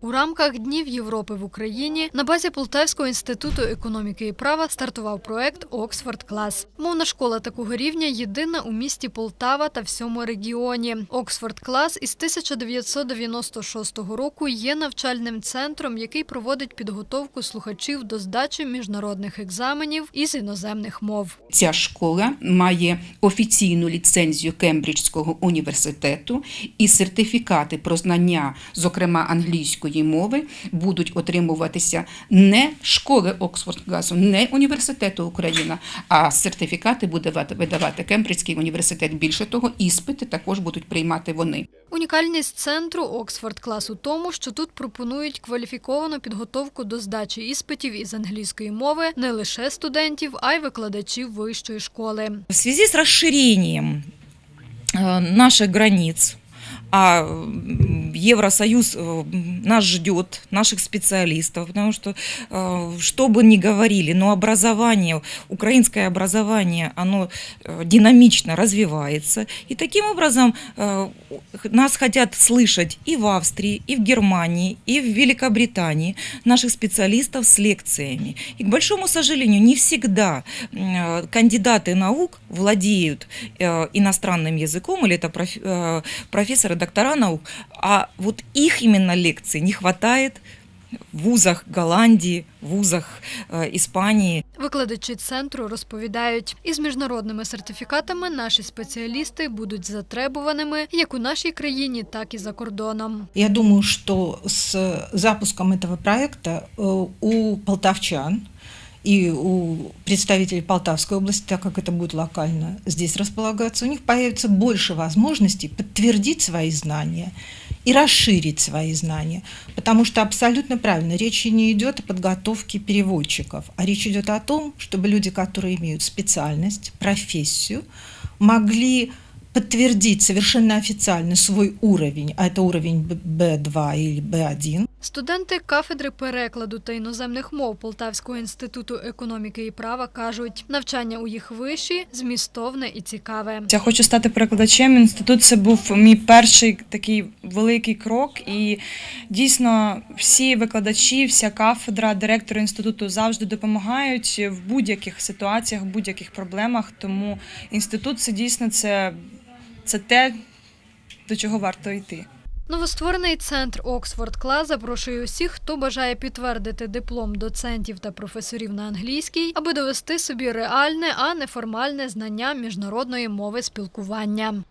У рамках Днів Європи в Україні на базі Полтавського інституту економіки і права стартував проект Оксфорд Клас. Мовна школа такого рівня єдина у місті Полтава та всьому регіоні. Оксфорд Клас із 1996 року є навчальним центром, який проводить підготовку слухачів до здачі міжнародних екзаменів із іноземних мов. Ця школа має офіційну ліцензію Кембриджського університету і сертифікати про знання, зокрема англійської мови, будуть отримуватися не школи Оксфорд класу, не університету Україна, а сертифікати буде видавати- Кембриджський університет. Більше того, іспити також будуть приймати вони. Унікальність центру Оксфорд Клас у тому, що тут пропонують кваліфіковану підготовку до здачі іспитів із англійської мови не лише студентів, а й викладачів вищої школи. В связи с расширением э, наших границ, а Евросоюз э, нас ждет, наших специалистов, потому что, э, что бы ни говорили, но образование, украинское образование, оно э, динамично развивается. И таким образом нас хотят слышать и в Австрии, и в Германии, и в Великобритании наших специалистов с лекциями. И, к большому сожалению, не всегда кандидаты наук владеют иностранным языком, или это проф- профессоры, доктора наук, а вот их именно лекций не хватает в вузах Голландии, в вузах э, Испании. Викладачі центру розповідають, із міжнародними сертифікатами наші спеціалісти будуть затребуваними як у нашій країні, так і за кордоном. Я думаю, что с запуском этого проекта э, у полтавчан и у представителей Полтавской области, так как это будет локально здесь располагаться, у них появится больше возможностей подтвердить свои знания и расширить свои знания. Потому что абсолютно правильно, речь не идет о подготовке переводчиков, а речь идет о том, чтобы люди, которые имеют специальность, профессию, могли подтвердить совершенно официально свой уровень, а это уровень Б- Б2 или Б1, Студенти кафедри перекладу та іноземних мов Полтавського інституту економіки і права кажуть, навчання у їх виші змістовне і цікаве. Я хочу стати перекладачем. Інститут це був мій перший такий великий крок. І дійсно всі викладачі, вся кафедра, директори інституту завжди допомагають в будь-яких ситуаціях, в будь-яких проблемах. Тому інститут це дійсно це, це те, до чого варто йти. Новостворений центр Оксфорд Клас запрошує усіх, хто бажає підтвердити диплом доцентів та професорів на англійській, аби довести собі реальне, а не формальне знання міжнародної мови спілкування.